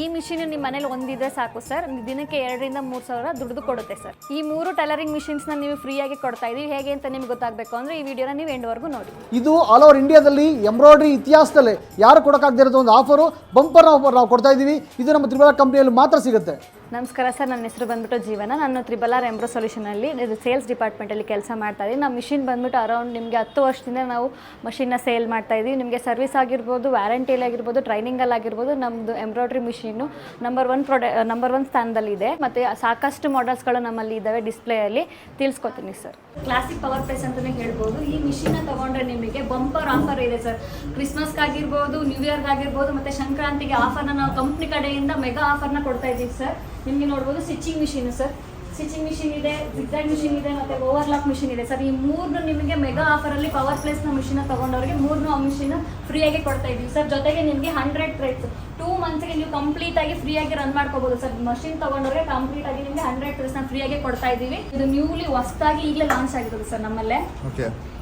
ಈ ಮಿಷಿನ್ ನಿಮ್ಮ ಮನೇಲಿ ಒಂದಿದ್ರೆ ಸಾಕು ಸರ್. ದಿನಕ್ಕೆ ಎರಡರಿಂದ ಮೂರು ಸಾವಿರ ದುಡ್ದು ಕೊಡುತ್ತೆ ಸರ್. ಈ ಮೂರು ಟೈಲರಿಂಗ್ ಮಿಷಿನ್ಸ್ನ ನೀವು ಫ್ರೀಯಾಗಿ ಕೊಡ್ತಾ ಇದೀವಿ. ಹೇಗೆ ಅಂತ ನಿಮ್ಗೆ ಗೊತ್ತಾಗಬೇಕು ಅಂದರೆ ಈ ವಿಡಿಯೋನ ನೀವು ಎಂಡ್ವರೆಗೂ ನೋಡಿ. ಇದು ಆಲ್ ಓವರ್ ಇಂಡಿಯಾದಲ್ಲಿ ಎಂಬ್ರಾಯ್ಡ್ರಿ ಇತಿಹಾಸದಲ್ಲಿ ಯಾರು ಕೊಡೋಕ್ಕಾಗದಿರೋದು ಒಂದು ಆಫರು ಬಂಪರ್ ಆಫರ್ ನಾವು ಕೊಡ್ತಾ ಇದ್ದೀವಿ ಇದು ನಮ್ಮ ತ್ರಿಬಲ ಕಂಪ್ನಿಯಲ್ಲಿ ಮಾತ್ರ ಸಿಗುತ್ತೆ. ನಮಸ್ಕಾರ ಸರ್, ನನ್ನ ಹೆಸರು ಬಂದ್ಬಿಟ್ಟು ಜೀವನ. ನಾನು ತ್ರಿಬಲ್ ಆರ್ ಎಂಬ್ರೋ ಸೊಲ್ಯೂಷನಲ್ಲಿ ಇದು ಸೇಲ್ಸ್ ಡಿಪಾರ್ಟ್ಮೆಂಟಲ್ಲಿ ಕೆಲಸ ಮಾಡ್ತಾ ಇದ್ದೀನಿ. ನಮ್ಮ ಮಿಷಿನ್ ಬಂದ್ಬಿಟ್ಟು ಅರೌಂಡ್ ನಿಮಗೆ ಹತ್ತು ವರ್ಷದಿಂದ ನಾವು ಮಷಿನ್ನ ಸೇಲ್ ಮಾಡ್ತಾ ಇದ್ದೀವಿ. ನಿಮಗೆ ಸರ್ವಿಸ್ ಆಗಿರ್ಬೋದು ವ್ಯಾರಂಟಿಯಲ್ಲಿ ಆಗಿರ್ಬೋದು ಟ್ರೈನಿಂಗಲ್ಲಿ ಆಗಿರ್ಬೋದು ನಮ್ಮದು ಎಂಬ್ರಾಯ್ಡ್ರಿ ಮಿಷಿನ್ನು ನಂಬರ್ ಒನ್ ಪ್ರೊಡೆ ನಂಬರ್ ಒನ್ ಸ್ಥಾನದಲ್ಲಿ ಇದೆ. ಮತ್ತು ಸಾಕಷ್ಟು ಮಾಡೆಲ್ಸ್ಗಳು ನಮ್ಮಲ್ಲಿ ಇದ್ದಾವೆ ಡಿಸ್ಪ್ಲೇಯಲ್ಲಿ ತಿಳಿಸ್ಕೊತೀನಿ ಸರ್ ಕ್ಲಾಸಿಕ್ ಪವರ್ ಪ್ಲೇಸ್ ಅಂತಲೇ ಹೇಳ್ಬೋದು. ಈ ಮಿಷಿನ್ನ ತೊಗೊಂಡ್ರೆ ನಿಮಗೆ ಬಂಪರ್ ಆಫರ್ ಇದೆ ಸರ್ ಕ್ರಿಸ್ಮಸ್ಗಾಗಿರ್ಬೋದು ನ್ಯೂ ಇಯರ್ಗಾಗಿರ್ಬೋದು ಮತ್ತು ಸಂಕ್ರಾಂತಿಗೆ ಆಫರ್ನ ನಾವು ಕಂಪ್ನಿ ಕಡೆಯಿಂದ ಮೆಗಾ ಆಫರ್ನ ಕೊಡ್ತಾ ಇದ್ದೀವಿ ಸರ್ ನಿಮಗೆ ನೋಡ್ಬೋದು stitching machine sir. Stitching machine ಇದೆ ಜಿಗ್ಜಾಗ್ ಮಿಷಿನ್ ಇದೆ ಮತ್ತೆ ಓವರ್ಲಾಕ್ ಮಿಷಿನ್ ಇದೆ. ಸರ್, ಈ ಮೂರನ್ನು ನಿಮಗೆ ಮೆಗಾ ಆಫರಲ್ಲಿ ಪವರ್ ಪ್ಲೇಸ್ನ ಮಿಷಿನ್ ತಗೊಂಡವರಿಗೆ ಮೂರನ್ನು ಆ ಮಿಷಿನ್ ಫ್ರೀಯಾಗಿ ಕೊಡ್ತಾ ಇದ್ದೀವಿ. ಸರ್, ಜೊತೆಗೆ ನಿಮಗೆ ಹಂಡ್ರೆಡ್ ಥ್ರೆಡ್ಸ್ ಟೂ ಮಂತ್ಸ್ಗೆ ನೀವು ಕಂಪ್ಲೀಟ್ ಆಗಿ ಫ್ರೀಯಾಗಿ ರನ್ ಮಾಡ್ಕೋಬಹುದು ಸರ್. ಮಷಿನ್ ತಗೊಂಡವ್ರಿಗೆ ಕಂಪ್ಲೀಟ್ ಆಗಿ ನಿಮಗೆ ಹಂಡ್ರೆಡ್ ಥ್ರೆಡ್ಸ್ನ ಫ್ರೀಯಾಗಿ ಕೊಡ್ತಾ ಇದ್ದೀವಿ. ಇದು ನ್ಯೂಲಿ ಹೊಸದಾಗಿ ಈಗಲೇ ಲಾಂಚ್ ಆಗಿರೋದು ಸರ್ ನಮ್ಮಲ್ಲೇ.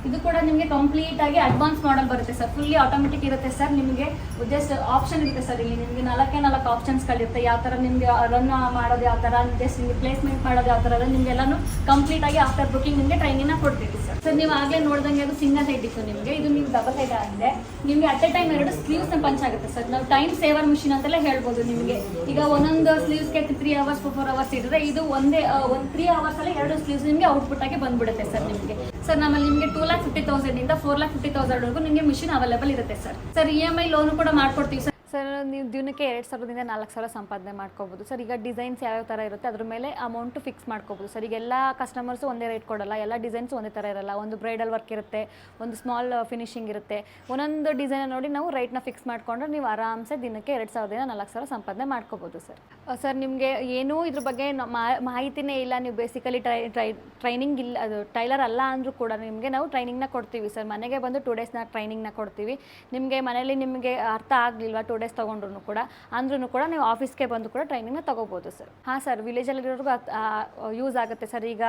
ಇದು ಕೂಡ ನಿಮಗೆ ಕಂಪ್ಲೀಟ್ ಆಗಿ ಅಡ್ವಾನ್ಸ್ ಮಾಡಲ್ ಬರುತ್ತೆ ಸರ್ ಫುಲ್ಲಿ ಆಟೋಮೆಟಿಕ್ ಇರುತ್ತೆ ಸರ್ ನಿಮಗೆ ಜಸ್ಟ್ ಆಪ್ಷನ್ ಇರುತ್ತೆ ಸರ್ ಇಲ್ಲಿ. ನಿಮಗೆ ನಾಲ್ಕೇ ನಾಲ್ಕು ಆಪ್ಷನ್ಸ್ಗಳಿರುತ್ತೆ ಯಾವ ಥರ ನಿಮಗೆ ರನ್ ಮಾಡೋದು ಯಾವ ಥರ ಜಸ್ಟ್ ನಿಮಗೆ ಪ್ಲೇಸ್ಮೆಂಟ್ ಮಾಡೋದು ಯಾವ ಥರ ನಿಮಗೆಲ್ಲಾನು ಕಂಪ್ಲೀಟ್ ಆಗಿ ಆಫ್ಟರ್ ಬುಕಿಂಗ್ ನಿಮಗೆ ಟ್ರೈನಿಂಗ್ ಕೊಡ್ತೀವಿ ಸರ್ ಸರ್ ನೀವು ಆಗಲೇ ನೋಡಿದಂಗೆ ಅದು ಸಿಂಗಲ್ ಹೆಡ್ ಇತ್ತು ನಿಮಗೆ. ಇದು ನೀವು ಡಬಲ್ ಹೆಡ್ ಆಗಿದೆ. ನಿಮಗೆ ಅಟ್ ಎ ಟೈಮ್ ಎರಡು ಸ್ಲೀವ್ಸ್ ಪಂಚ್ ಆಗುತ್ತೆ ಸರ್ ನಾವು ಟೈಮ್ ಸೇವರ್ ಮಿಷಿನ್ ಅಂತೆಲ್ಲ ಹೇಳ್ಬೋದು ನಿಮಗೆ. ಈಗ ಒಂದೊಂದು ಸ್ಲೀವ್ಸ್ಗೆ ತ್ರೀ ಅವರ್ಸ್ ಫೋರ್ ಅವರ್ಸ್ ಇದ್ರೆ ಇದು ಒಂದೇ ಒಂದು ತ್ರೀ ಅವರ್ಸ್ ಅಲ್ಲಿ ಎರಡು ಸ್ಲೀವ್ಸ್ ನಿಮಗೆ ಔಟ್ಪುಟ್ ಆಗಿ ಬಂದ್ಬಿಡುತ್ತೆ ಸರ್ ನಿಮಗೆ. ಸರ್, ನಮ್ಮಲ್ಲಿ ನಿಮಗೆ ಟೂ ಲ್ಯಾಕ್ ಫಿಫ್ಟಿ ತೌಸಂಡ್ ಇಂದ ಫೋರ್ ಲ್ಯಾಕ್ ಫಿಫ್ಟಿ ತೌಸಂಡ್ ವರೆಗೂ ನಿಮಗೆ ಮಿಷಿನ್ ಅವೈಲೇಬಲ್ ಇರುತ್ತೆ sir. Sir E M I loan ಕೂಡ ಮಾಡ್ಕೊಡ್ತೀವಿ ಸರ್. ಸರ್ ನೀವು ದಿನಕ್ಕೆ ಎರಡು ಸಾವಿರದಿಂದ ನಾಲ್ಕು ಸಾವಿರ ಸಂಪಾದನೆ ಮಾಡ್ಕೋಬೋದು. ಸರ್, ಈಗ ಡಿಸೈನ್ಸ್ ಯಾವ ಥರ ಇರುತ್ತೆ, ಅದ್ರ ಮೇಲೆ ಅಮೌಂಟು ಫಿಕ್ಸ್ ಮಾಡ್ಕೋಬೋದು. ಸರ್, ಈಗ ಎಲ್ಲ ಕಸ್ಟಮರ್ಸು ಒಂದೇ ರೇಟ್ ಕೊಡಲ್ಲ, ಎಲ್ಲ ಡಿಸೈನ್ಸ್ ಒಂದೇ ಥರ ಇರಲ್ಲ. ಒಂದು ಬ್ರೈಡಲ್ ವರ್ಕ್ ಇರುತ್ತೆ, ಒಂದು ಸ್ಮಾಲ್ ಫಿನಿಶಿಂಗ್ ಇರುತ್ತೆ. ಒಂದೊಂದು ಡಿಸೈನ್ ನೋಡಿ ನಾವು ರೇಟ್ನ ಫಿಕ್ಸ್ ಮಾಡ್ಕೊಂಡ್ರೆ ನೀವು ಆರಾಮ್ಸೆ ದಿನಕ್ಕೆ ಎರಡು ಸಾವಿರದಿಂದ ನಾಲ್ಕು ಸಾವಿರ ಸಂಪಾದನೆ ಮಾಡ್ಕೋಬೋದು, ಸರ್. ಸರ್, ನಿಮಗೆ ಏನೂ ಇದ್ರ ಬಗ್ಗೆ ಮಾಹಿತಿನೇ ಇಲ್ಲ. ನೀವು ಬೇಸಿಕಲಿ ಟ್ರೈ ಟ್ರೈ ಟ್ರೈನಿಂಗ್ ಇಲ್ಲ, ಅದು ಟೈಲರ್ ಅಲ್ಲ ಅಂದರೂ ಕೂಡ ನಿಮಗೆ ನಾವು ಟ್ರೈನಿಂಗ್ನ ಕೊಡ್ತೀವಿ, ಸರ್. ಮನೆಗೆ ಬಂದು ಟೂ ಡೇಸ್ನ ಟ್ರೈನಿಂಗ್ನ ಕೊಡ್ತೀವಿ. ನಿಮಗೆ ಮನೇಲಿ ನಿಮಗೆ ಅರ್ಥ ಆಗಲಿಲ್ವಾ? ಟೂ ತೊಗೊಂಡ್ರು ಕೂಡ ಅಂದ್ರೂ ಕೂಡ ನೀವು ಆಫೀಸ್ಗೆ ಬಂದು ಕೂಡ ಟ್ರೈನಿಂಗ್ನ ತೊಗೋಬೋದು ಸರ್ ಹಾಂ ಸರ್ ವಿಲೇಜಲ್ಲಿರೋರ್ಗೂ ಯೂಸ್ ಆಗುತ್ತೆ ಸರ್ ಈಗ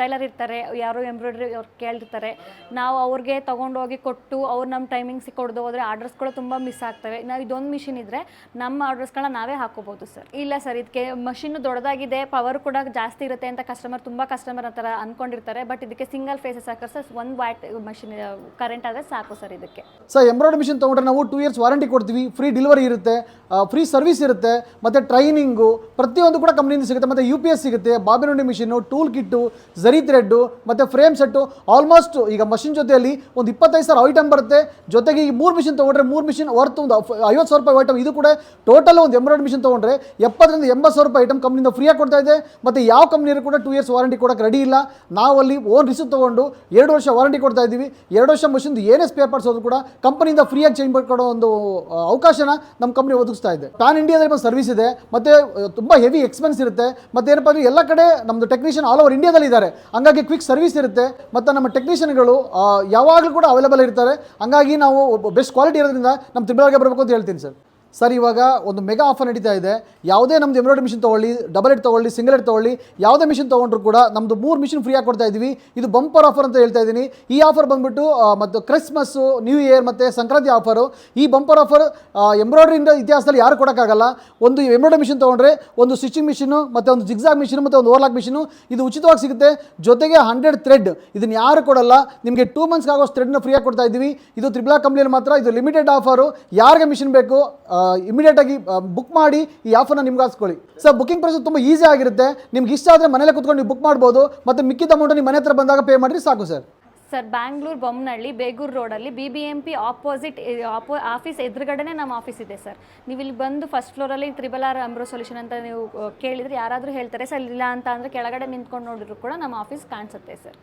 ಟೈಲರ್ ಇರ್ತಾರೆ, ಯಾರೋ ಎಂಬ್ರಾಯ್ಡ್ರಿ ಅವ್ರು ಕೇಳಿರ್ತಾರೆ ನಾವು ಅವ್ರಿಗೆ ತೊಗೊಂಡೋಗಿ ಕೊಟ್ಟು ಅವ್ರು ನಮ್ಮ ಟೈಮಿಂಗ್ಸ್ ಕೊಡ್ದು ಹೋದ್ರೆ ಆರ್ಡರ್ಸ್ ಕೂಡ ತುಂಬ ಮಿಸ್ ಆಗ್ತವೆ. ನಾವು ಇದೊಂದು ಮಿಷಿನ್ ಇದ್ದರೆ ನಮ್ಮ ಆರ್ಡರ್ಸ್ಗಳನ್ನ ನಾವೇ ಹಾಕೋಬೋದು ಸರ್ ಇಲ್ಲ ಸರ್ ಇದಕ್ಕೆ ಮಷಿನ್ ದೊಡ್ಡದಾಗಿದೆ ಪವರ್ ಕೂಡ ಜಾಸ್ತಿ ಇರುತ್ತೆ ಅಂತ ಕಸ್ಟಮರ್ ತುಂಬ ಕಸ್ಟಮರ್ ಆ ಥರ ಬಟ್ ಇದಕ್ಕೆ ಸಿಂಗಲ್ ಫೇಸಸ್ ಹಾಕಿ ಸರ್ ಒಂದು ವ್ಯಾಟ್ ಮಷಿನ್ ಕರೆಂಟ್ ಆದರೆ ಸಾಕು ಸರ್ ಇದಕ್ಕೆ. ಸರ್ ಎಂಬ್ರಾಯ್ಡ್ರಿ ಮಿಷಿನ್ ತೊಗೊಂಡ್ರೆ ನಾವು ಟೂ ಇಯರ್ಸ್ ವಾರಂಟಿ ಕೊಡ್ತೀವಿ ಫ್ರೀ ಡೆಲಿವರಿ ಇರುತ್ತೆ. ಫ್ರೀ ಸರ್ವಿಸ್ ಇರುತ್ತೆ, ಮತ್ತು ಟ್ರೈನಿಂಗು ಪ್ರತಿಯೊಂದು ಕೂಡ ಕಂಪ್ನಿಯಿಂದ ಸಿಗುತ್ತೆ. ಮತ್ತು ಯು ಪಿ ಎಸ್ ಸಿಗುತ್ತೆ ಬಾಬಿನುಂಡಿ machine tool Kittu zari thread ಮತ್ತು ಫ್ರೇಮ್ ಸೆಟ್ಟು ಆಲ್ಮೋಸ್ಟ್ ಈಗ ಮಷಿನ್ ಜೊತೆಯಲ್ಲಿ ಒಂದು ಇಪ್ಪತ್ತೈದು ಸಾವಿರ ಐಟಮ್ ಬರುತ್ತೆ. ಜೊತೆಗೆ ಈ ಮೂರು ಮಿಷಿನ್ ತೊಗೊಂಡ್ರೆ ಮೂರು ಮಿಷಿನ್ ವರ್ತ್ ಒಂದು ಐವತ್ತು ಸಾವಿರ ರೂಪಾಯಿ ಐಟಮ್ ಇದು ಕೂಡ ಟೋಟಲ್ ಒಂದು ಎಂಬ್ರಾಯ್ಡ್ ಮಿಷಿನ್ ತೊಗೊಂಡ್ರೆ ಎಪ್ಪತ್ತರಿಂದ ಎಂಬತ್ತು ಸಾವಿರ ರೂಪಾಯಿ ಐಟಮ್ ಕಂಪ್ನಿಯಿಂದ ಫ್ರೀಯಾಗಿ ಕೊಡ್ತಾ ಇದೆ. ಮತ್ತು ಯಾವ ಕಂಪ್ನಿಯರು ಕೂಡ ಟೂ ಇಯರ್ಸ್ ವಾರಂಟಿ ಕೊಡೋಕೆ ರೆಡಿ ಇಲ್ಲ. ನಾವಲ್ಲಿ ಓನ್ ರಿಸಿಪ್ ತೊಗೊಂಡು ಎರಡು ವರ್ಷ ವಾರಂಟಿ ಕೊಡ್ತಾ ಇದ್ದೀವಿ. ಎರಡು ವರ್ಷ ಮಷಿನ್ದು ಏನೇ ಸ್ಪೇರ್ ಪಾರ್ಟ್ಸ್ ಕೂಡ ಕಂಪನಿಯಿಂದ ಫ್ರೀಯಾಗಿ ಚೇಂಜ್ ಮಾಡಿಕೊಡೋ ಒಂದು ಅವಕಾಶನ ನಮ್ಮ ಕಂಪ್ನಿ ಒದಗಿಸ್ತಾ ಇದೆ. ಪ್ಯಾನ್ ಇಂಡಿಯಾದಲ್ಲಿ ಒಂದು ಸರ್ವಿಸ್ ಇದೆ. ಮತ್ತೆ ತುಂಬಾ ಹೆವಿ ಎಕ್ಸ್ಪೆನ್ಸ್ ಇರುತ್ತೆ. ಮತ್ತೆ ಏನಪ್ಪ ಅಂದ್ರೆ, ಎಲ್ಲ ಕಡೆ ನಮ್ದು ಟೆಕ್ನಿಷಿಯನ್ ಆಲ್ ಓವರ್ ಇಂಡಿಯಾದಲ್ಲಿ ಇದ್ದಾರೆ. ಹಂಗಾಗಿ ಕ್ವಿಕ್ ಸರ್ವಿಸ್ ಇರುತ್ತೆ. ಮತ್ತೆ ನಮ್ಮ ಟೆಕ್ನಿಷಿಯನ್ಗಳು ಯಾವಾಗಲೂ ಕೂಡ ಅವೈಲೇಬಲ್ ಇರ್ತಾರೆ. ಹಂಗಾಗಿ ನಾವು ಬೆಸ್ಟ್ ಕ್ವಾಲಿಟಿ ಇರೋದ್ರಿಂದ ನಮ್ಮ ತಿಂಗಳಿಗೆ ಬರಬೇಕು ಅಂತ ಹೇಳ್ತೀನಿ ಸರ್ ಸರ್, ಇವಾಗ ಒಂದು ಮೆಗಾ ಆಫರ್ ನಡೀತಾ ಇದೆ. ಯಾವುದೇ ನಮ್ಮದು ಎಂಬ್ರಾಯ್ಡ್ರಿ ಮಿಷಿನ್ ತೊಗೊಳ್ಳಿ ಡಬಲ್ ಹೆಡ್ ತೊಗೊಳ್ಳಿ ಸಿಂಗಲ್ ಹೆಡ್ ತೊಗೊಳ್ಳಿ, ಯಾವುದೇ ಮಿಷಿನ್ ತೊಗೊಂಡ್ರು ಕೂಡ ನಮ್ಮದು ಮೂರು ಮಿಷಿನ್ ಆಗಿ ಕೊಡ್ತಾ ಇದ್ದೀವಿ ಇದು ಬಂಪರ್ ಆಫರ್ ಅಂತ ಹೇಳ್ತಾ ಇದ್ದೀನಿ ಈ ಆಫರ್ ಬಂದ್ಬಿಟ್ಟು ಮತ್ತು ಕ್ರಿಸ್ಮಸ್ಸು ನ್ಯೂ ಇಯರ್ ಮತ್ತು ಸಂಕ್ರಾಂತಿ ಆಫರು ಈ ಬಂಪರ್ ಆಫರ್ ಎಂಬ್ರಾಯ್ಡ್ರಿಂದ ಇತಿಹಾಸದಲ್ಲಿ ಯಾರು ಕೊಡೋಕ್ಕಾಗಲ್ಲ. ಒಂದು ಎಂಬ್ರಾಯ್ಡ್ರಿ ಮಿಷಿನ್ ತೊಗೊಂಡ್ರೆ, ಒಂದು ಸ್ಟಿಚಿಂಗ್ ಮಿಷಿನು ಮತ್ತು ಒಂದು ಜಿಗ್ಜಾಗ್ ಮಿಷಿನ್ ಮತ್ತು ಒಂದು ಓವರ್ಲಾಕ್ ಮಿಷಿನು ಇದು ಉಚಿತವಾಗಿ ಸಿಗುತ್ತೆ. ಜೊತೆಗೆ ಹಂಡ್ರೆಡ್ ಥ್ರೆಡ್ ಇದನ್ನು ಯಾರು ಕೊಡಲ್ಲ. ನಿಮಗೆ ಟೂ ಮಂತ್ಸ್ಗೆ ಆಗೋಷ್ಟು ಥ್ರೆಡ್ನ ಫ್ರೀಯಾಗಿ ಕೊಡ್ತಾ ಇದ್ದೀವಿ ಇದು ತ್ರಿಬ್ಲಾ ಕಂಪ್ನಿಯಲ್ಲಿ ಮಾತ್ರ, ಇದು ಲಿಮಿಟೆಡ್ ಆಫರು ಯಾರಿಗೆ ಮಿಷಿನ್ ಬೇಕು ಇಮಿಡಿಯೇಟಾಗಿ ಬುಕ್ ಮಾಡಿ ಈ ಆಫರ್ನ ನಿಮ್ಗೆ ಹಾಸ್ಕೊಳ್ಳಿ ಸರ್ ಬುಕಿಂಗ್ ಪ್ರೊಸೆಸ್ ತುಂಬ ಈಸಿ ಆಗಿರುತ್ತೆ. ನಿಮ್ಗೆ ಇಷ್ಟ ಆದರೆ ಮನೇಲೆ ಕುತ್ಕೊಂಡು ನೀವು ಬುಕ್ ಮಾಡ್ಬೋದು. ಮತ್ತು ಮಿಕ್ಕಿದ ಅಮೌಂಟ್ ನಿಮ್ಮ ಮನೆ ಹತ್ರ ಬಂದಾಗ ಪೇ ಮಾಡಿರಿ ಸಾಕು ಸರ್ ಸರ್ ಬ್ಯಾಂಗ್ಳೂರ್ ಬೊಮ್ಮನಹಳ್ಳಿ ಬೇಗೂರು ರೋಡಲ್ಲಿ B B M P opposite ಆಪೋ office ಎದುರುಗಡೆನೇ ನಮ್ಮ ಆಫೀಸ್ ಇದೆ ಸರ್ ನೀವು ಇಲ್ಲಿ ಬಂದು ಫಸ್ಟ್ ಫ್ಲೋರಲ್ಲಿ ತ್ರಿಬಲ್ ಆರ್ ಅಂಬ್ರೋ ಸೊಲ್ಯೂಷನ್ ಅಂತ ನೀವು ಕೇಳಿದರೆ ಕೇಳಿದ್ರೆ ಯಾರಾದರೂ ಹೇಳ್ತಾರೆ ಸರ್ ಇಲ್ಲ ಅಂತ ಅಂದರೆ ಕೆಳಗಡೆ ನಿಂತ್ಕೊಂಡು ನೋಡಿದ್ರು ಕೂಡ ನಮ್ಮ ಆಫೀಸ್ ಕಾಣಿಸುತ್ತೆ ಸರ್